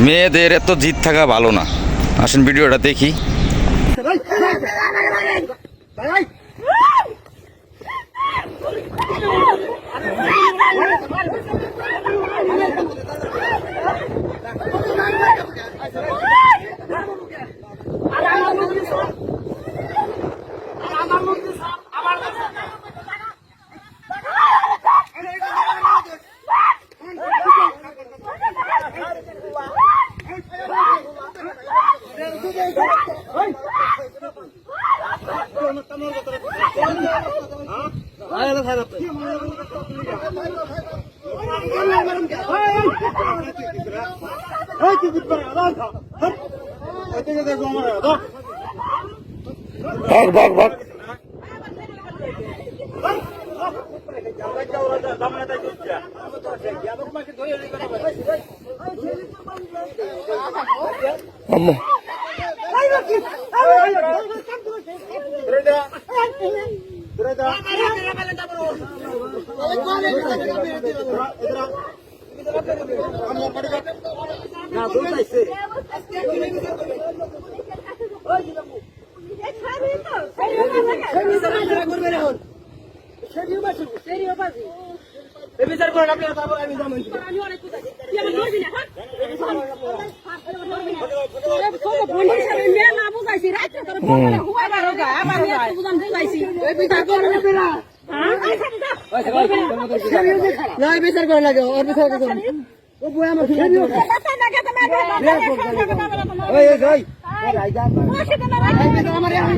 মেয়েদের এত জিত থাকা ভালো না আসেন ভিডিওটা দেখি ভাগ ভাগ ভাগ। আম্মা। বিচার করেন আপনি তারপর আমি জানাই আমি অনেক খুঁজেছি। তুই ধরবি না, হ্যাঁ? করে। বিচার করেন লাগে ওর বিচার করেন ও বই আমার ফিরে দিও গেছে না। আমার এখন